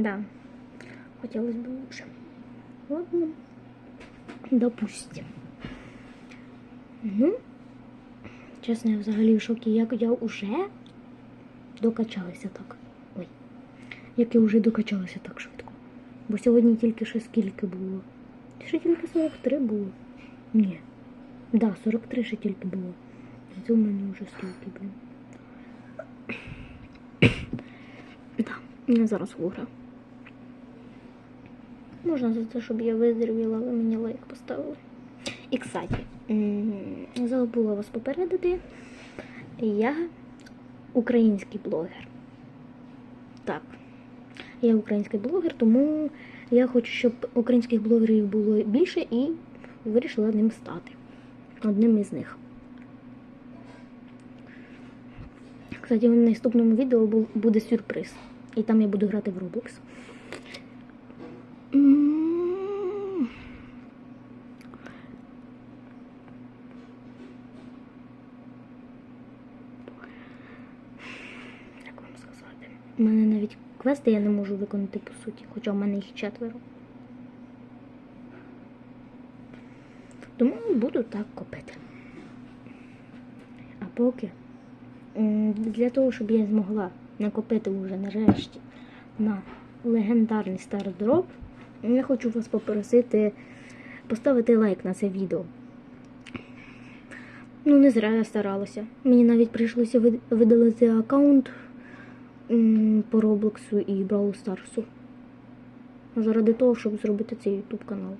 Да. Хотелось бы лучше. Ладно. Допустим. Ну, чесно, я взагалі в шокі, як я вже докачалася так. Ой. Як я вже докачалася так швидко. Бо сьогодні тільки ще скільки було. Ще тільки 43 було. Ні. Да, 43 ще тільки було. Це у мене вже скільки, блін. Да, я зараз виграю. Можна за те, щоб я виздоровіла, але мені лайк поставили. І, кстати, забула вас попередити. Я український блогер. Так. Я український блогер, тому я хочу, щоб українських блогерів було більше і вирішила ним стати. Одним із них. Кстати, в наступному відео буде сюрприз. І там я буду грати в Roblox. Як вам сказати? У мене навіть квести я не можу виконати по суті, хоча в мене їх четверо. Тому буду так копити. А поки для того, щоб я змогла накопити вже нарешті на легендарний стардроп, я хочу вас попросити поставити лайк на це відео. Ну, не зря я старалася. Мені навіть прийшлося видалити аккаунт по Роблоксу і Бравл Старсу. Заради того, щоб зробити цей ютуб канал.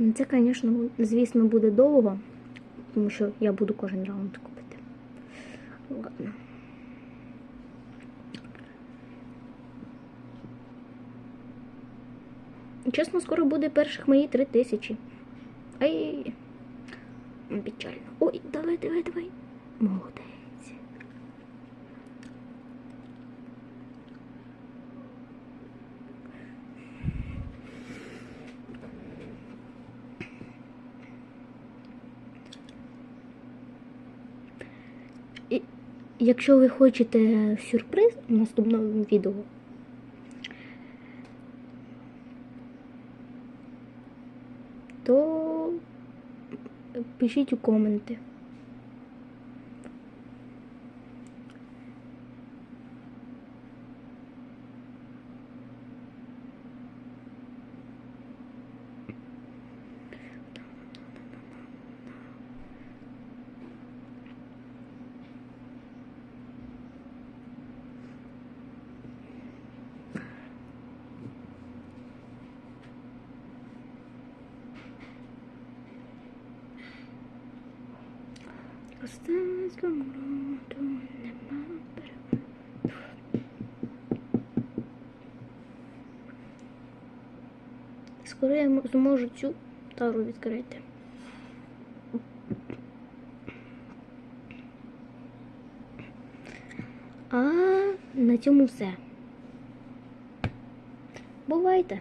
Це, звісно, звісно, буде довго, тому що я буду кожен раунд купити. Ладно. Чесно, скоро буде перших мої три тисячі. Ай. Печально. Ой, давай, давай, давай. Молодець. І якщо ви хочете сюрприз в наступному відео, то пишіть у коменти. Скоро я зможу цю тару відкрити. А на цьому все. Бувайте!